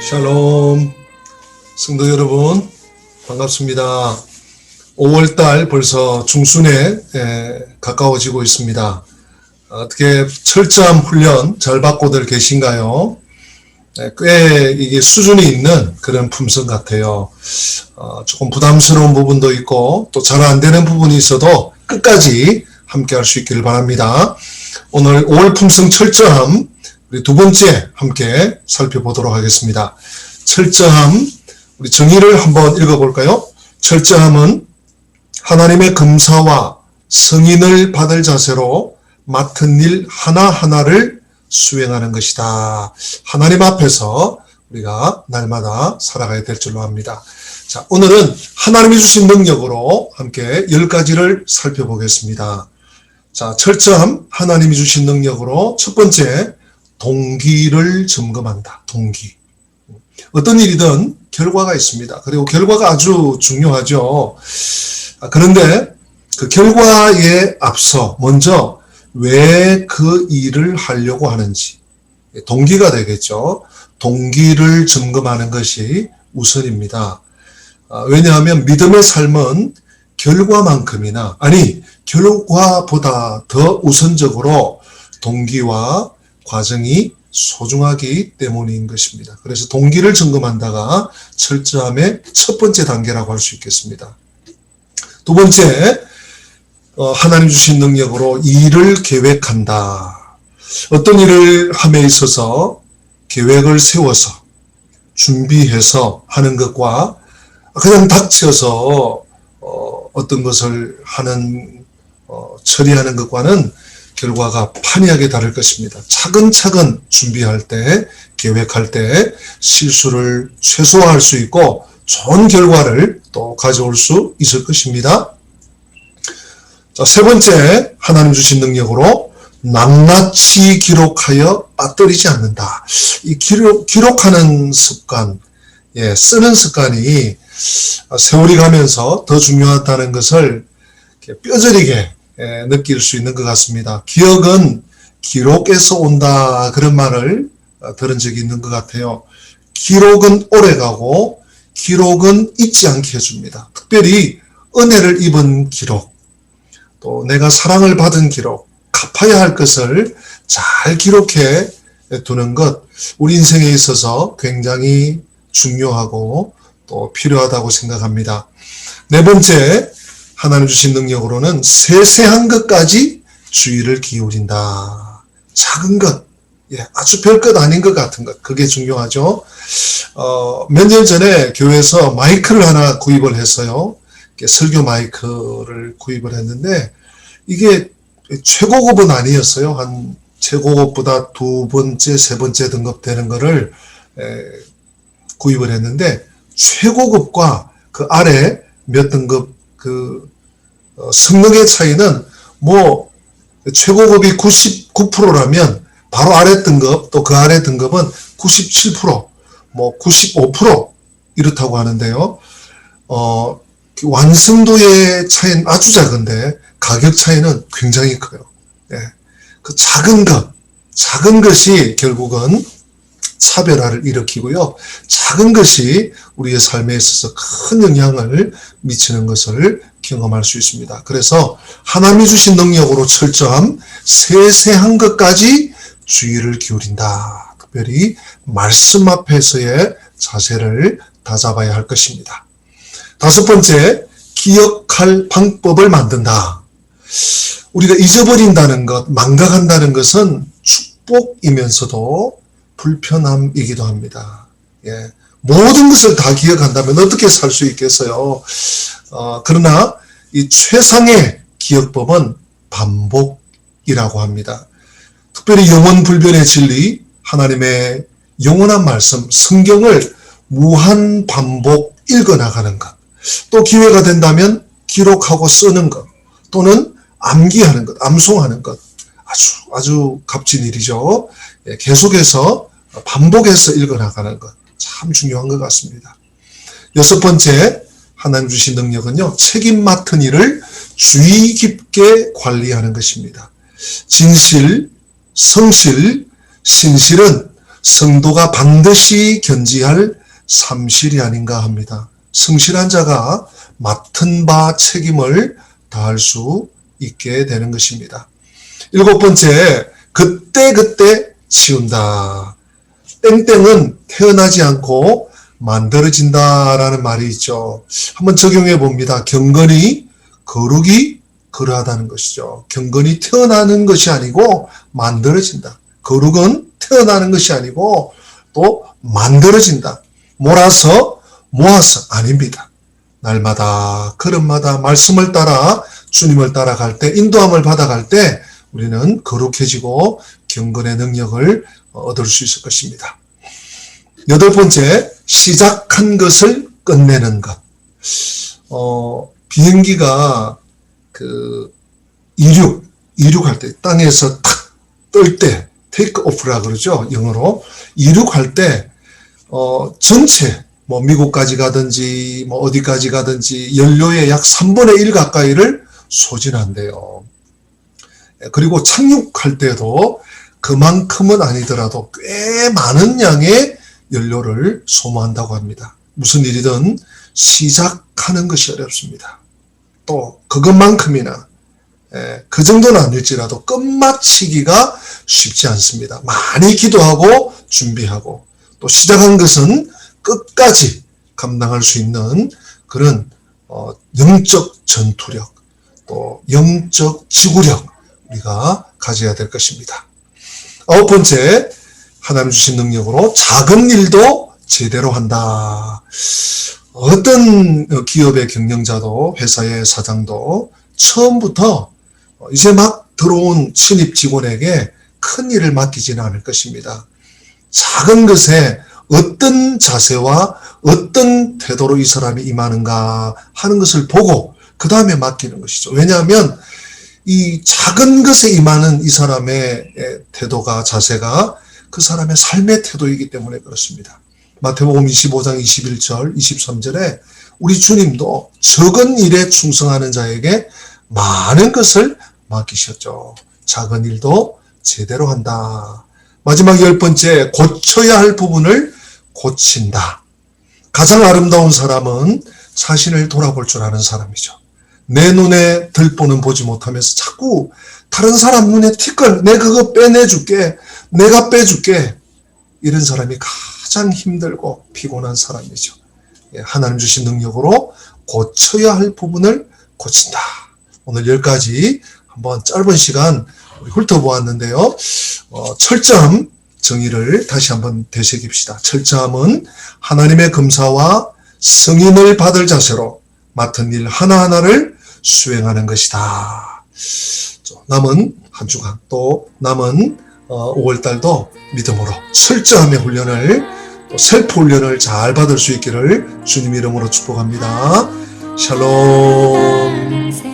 샬롬 성도 여러분 반갑습니다. 5월달 벌써 중순에 에, 가까워지고 있습니다. 어떻게 철저한 훈련 잘 받고들 계신가요? 에, 꽤 이게 수준이 있는 그런 품성 같아요. 어, 조금 부담스러운 부분도 있고 또 잘 안 되는 부분이 있어도 끝까지 함께 할 수 있기를 바랍니다. 오늘 5월 품성 철저함 우리 두 번째 함께 살펴보도록 하겠습니다. 철저함, 우리 정의를 한번 읽어볼까요? 철저함은 하나님의 금사와 승인을 받을 자세로 맡은 일 하나하나를 수행하는 것이다. 하나님 앞에서 우리가 날마다 살아가야 될 줄로 합니다. 자, 오늘은 하나님이 주신 능력으로 함께 열 가지를 살펴보겠습니다. 자, 철저함, 하나님이 주신 능력으로 첫 번째, 동기를 점검한다. 동기. 어떤 일이든 결과가 있습니다. 그리고 결과가 아주 중요하죠. 아, 그런데 그 결과에 앞서 먼저 왜 그 일을 하려고 하는지 동기가 되겠죠. 동기를 점검하는 것이 우선입니다. 아, 왜냐하면 믿음의 삶은 결과만큼이나 아니 결과보다 더 우선적으로 동기와 과정이 소중하기 때문인 것입니다. 그래서 동기를 점검한다가 철저함의 첫 번째 단계라고 할 수 있겠습니다. 두 번째, 어, 하나님 주신 능력으로 일을 계획한다. 어떤 일을 함에 있어서 계획을 세워서 준비해서 하는 것과 그냥 닥쳐서 어, 어떤 것을 하는 어, 처리하는 것과는 결과가 판이하게 다를 것입니다. 차근차근 준비할 때, 계획할 때 실수를 최소화할 수 있고 좋은 결과를 또 가져올 수 있을 것입니다. 자, 세 번째, 하나님 주신 능력으로 낱낱이 기록하여 빠뜨리지 않는다. 이 기록, 기록하는 습관, 예, 쓰는 습관이 세월이 가면서 더 중요하다는 것을 뼈저리게 예, 느낄 수 있는 것 같습니다. 기억은 기록에서 온다 그런 말을 어, 들은 적이 있는 것 같아요. 기록은 오래가고 기록은 잊지 않게 해줍니다. 특별히 은혜를 입은 기록, 또 내가 사랑을 받은 기록, 갚아야 할 것을 잘 기록해 두는 것, 우리 인생에 있어서 굉장히 중요하고 또 필요하다고 생각합니다. 네 번째, 하나님 주신 능력으로는 세세한 것까지 주의를 기울인다. 작은 것, 예, 아주 별것 아닌 것 같은 것, 그게 중요하죠. 어, 몇 년 전에 교회에서 마이크를 하나 구입을 했어요. 설교 마이크를 구입을 했는데, 이게 최고급은 아니었어요. 한 최고급보다 두 번째, 세 번째 등급 되는 거를 에, 구입을 했는데, 최고급과 그 아래 몇 등급 그 어, 성능의 차이는 뭐 최고급이 99%라면 바로 아래 등급 또 그 아래 등급은 97%뭐 95% 이렇다고 하는데요. 어, 그 완성도의 차이는 아주 작은데 가격 차이는 굉장히 커요. 예. 그 작은 것, 작은 것이 결국은 차별화를 일으키고요. 작은 것이 우리의 삶에 있어서 큰 영향을 미치는 것을 경험할 수 있습니다. 그래서 하나님이 주신 능력으로 철저함, 세세한 것까지 주의를 기울인다. 특별히 말씀 앞에서의 자세를 다잡아야 할 것입니다. 다섯 번째, 기억할 방법을 만든다. 우리가 잊어버린다는 것, 망각한다는 것은 축복이면서도 불편함이기도 합니다. 예. 모든 것을 다 기억한다면 어떻게 살 수 있겠어요? 어, 그러나 이 최상의 기억법은 반복이라고 합니다. 특별히 영원 불변의 진리, 하나님의 영원한 말씀, 성경을 무한 반복 읽어 나가는 것. 또 기회가 된다면 기록하고 쓰는 것. 또는 암기하는 것, 암송하는 것. 아주, 아주 값진 일이죠. 예, 계속해서 반복해서 읽어 나가는 것. 참 중요한 것 같습니다. 여섯 번째, 하나님 주신 능력은요, 책임 맡은 일을 주의 깊게 관리하는 것입니다. 진실, 성실, 신실은 성도가 반드시 견지할 삼실이 아닌가 합니다. 성실한 자가 맡은 바 책임을 다할 수 있게 되는 것입니다. 일곱 번째, 그때 그때 치운다. 땡땡은 태어나지 않고 만들어진다라는 말이 있죠. 한번 적용해 봅니다. 경건이 거룩이 그러하다는 것이죠. 경건이 태어나는 것이 아니고 만들어진다. 거룩은 태어나는 것이 아니고 또 만들어진다. 몰아서 모아서 아닙니다. 날마다 걸음마다 말씀을 따라 주님을 따라갈 때 인도함을 받아갈 때 우리는 거룩해지고 경건의 능력을 얻을 수 있을 것입니다. 여덟 번째, 시작한 것을 끝내는 것. 어, 비행기가 그 이륙, 이륙할 때 땅에서 탁 뜰 때, 테이크 오프라 그러죠. 영어로. 이륙할 때, 어, 전체, 뭐 미국까지 가든지, 뭐 어디까지 가든지 연료의 약 3분의 1 가까이를 소진한대요. 예, 그리고 착륙할 때도 그만큼은 아니더라도 꽤 많은 양의 연료를 소모한다고 합니다. 무슨 일이든 시작하는 것이 어렵습니다. 또 그것만큼이나 예, 그 정도는 아닐지라도 끝마치기가 쉽지 않습니다. 많이 기도하고 준비하고 또 시작한 것은 끝까지 감당할 수 있는 그런 어, 영적 전투력 또 영적 지구력 우리가 가져야 될 것입니다. 아홉 번째, 하나님 주신 능력으로 작은 일도 제대로 한다. 어떤 기업의 경영자도 회사의 사장도 처음부터 이제 막 들어온 신입 직원에게 큰 일을 맡기지는 않을 것입니다. 작은 것에 어떤 자세와 어떤 태도로 이 사람이 임하는가 하는 것을 보고 그 다음에 맡기는 것이죠. 왜냐하면 이 작은 것에 임하는 이 사람의 태도가 자세가 그 사람의 삶의 태도이기 때문에 그렇습니다. 마태복음 25장 21절, 23절에 우리 주님도 적은 일에 충성하는 자에게 많은 것을 맡기셨죠. 작은 일도 제대로 한다. 마지막 열 번째, 고쳐야 할 부분을 고친다. 가장 아름다운 사람은 자신을 돌아볼 줄 아는 사람이죠. 내 눈에 들보는 보지 못하면서 자꾸 다른 사람 눈에 티끌, 내 그거 빼내줄게, 내가 빼줄게. 이런 사람이 가장 힘들고 피곤한 사람이죠. 예, 하나님 주신 능력으로 고쳐야 할 부분을 고친다. 오늘 여기까지 한번 짧은 시간 훑어보았는데요. 어, 철저함 정의를 다시 한번 되새깁시다. 철저함은 하나님의 검사와 승인을 받을 자세로 맡은 일 하나하나를 수행하는 것이다. 남은 한 주간 또 남은 5월달도 믿음으로 철저함의 훈련을 또 셀프 훈련을 잘 받을 수 있기를 주님 이름으로 축복합니다. 샬롬.